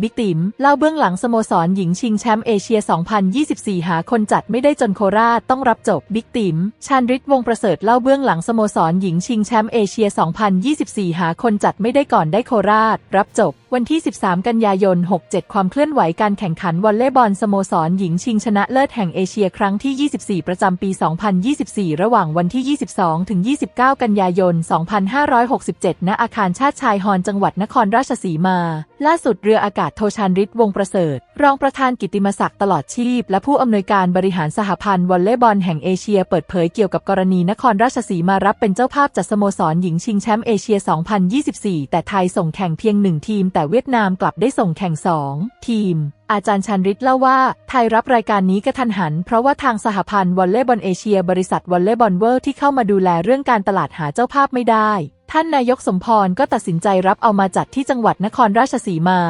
บิ๊กติ๋มเล่าเบื้องหลังสโมสรหญิงชิงแชมป์เอเชีย 2024 หาคนจัดไม่ได้จนโคราชต้องรับจบบิ๊กติ๋มชาญฤทธิ์วงประเสริฐเล่าเบื้องหลังสโมสรหญิงชิงแชมป์เอเชีย 2024 หาคนจัดไม่ได้ก่อนได้โคราช รับจบ วันที่ 13 กันยายน 67 ความเคลื่อนไหวการแข่งขันวอลเลย์บอลสโมสรหญิงชิงชนะเลิศแห่งเอเชียครั้งที่ 24 ประจำปี 2024 ระหว่างวันที่ 22 ถึง 29 กันยายน 2567 ณ อาคารชาติชายฮอนจังหวัดนครราชสีมา ล่าสุดเรืออากาศโทชานฤทธิ์วงประเสริฐ รองประธานกิติมศักดิ์ตลอดชีพ และผู้อำนวยการบริหารสหพันธ์วอลเลย์บอลแห่งเอเชียเปิดเผยเกี่ยวกับกรณีนครราชสีมารับเป็นเจ้าภาพจัดสโมสรหญิงชิงแชมป์เอเชีย 2024 แต่ไทยส่งแข่งเพียงหนึ่งทีม แต่เวียดนามกลับได้ส่งแข่งสองทีมอาจารย์ชันฤทธิ์เล่าว่า ไทยรับรายการนี้กระทันหัน เพราะว่าทางสหพันธ์วอลเลย์บอลเอเชีย บริษัทวอลเลย์บอลเวิลด์ที่เข้ามาดูแลเรื่องการตลาดหาเจ้าภาพไม่ได้ ท่านนายกสมพรก็ตัดสินใจรับเอามาจัดที่จังหวัดนครราชสีมา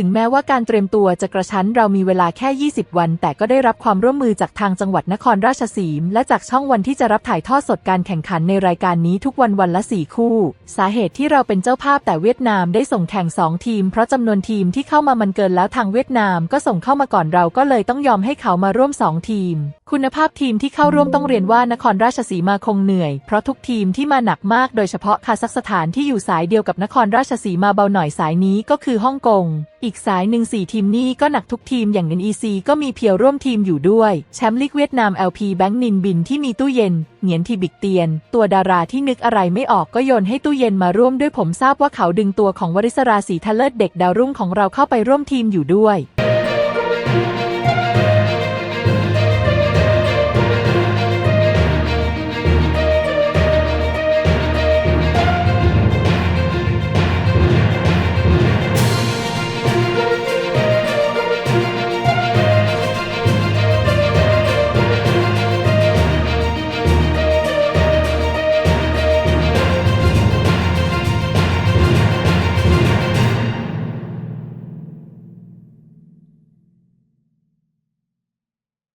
ถึงแม้ว่าการเตรียมตัวจะกระชั้นเรามีเวลาแค่ 20 วัน แต่ก็ได้รับความร่วมมือจากทางจังหวัดนครราชสีมาและจากช่องวันที่จะรับถ่ายทอดสดการแข่งขันในรายการนี้ทุกวันวันละ 4 คู่ สาเหตุที่เราเป็นเจ้าภาพแต่เวียดนามได้ส่งแข่ง 2 ทีม เพราะจำนวนทีมที่เข้ามามันเกินแล้วทางเวียดนามก็ส่งเข้ามาก่อนเราก็เลยต้องยอมให้เขามาร่วม 2 ทีม คุณภาพทีมที่เข้าร่วมต้องเรียนว่านครราชสีมาคงเหนื่อย เพราะทุกทีมที่มาหนักมากโดยเฉพาะคาซัคสถานที่อยู่สายเดียวกับนครราชสีมาเบาหน่อยสายนี้ก็คือฮ่องกงอีกสายหนึ่งสี่ทีมนี้ก็หนักทุกทีมอย่างนินอีซีก็มีเพียวร่วมทีมอยู่ด้วย แชมป์ลีกเวียดนาม LP แบงค์นินบินที่มีตู้เย็น เหงียนทีบิกเตียน ตัวดาราที่นึกอะไรไม่ออกก็โยนให้ตู้เย็นมาร่วมด้วยผมทราบว่าเขาดึงตัวของวริศราศีทะเลิศเด็กดาวรุ่งของเราเข้าไปร่วมทีมอยู่ด้วย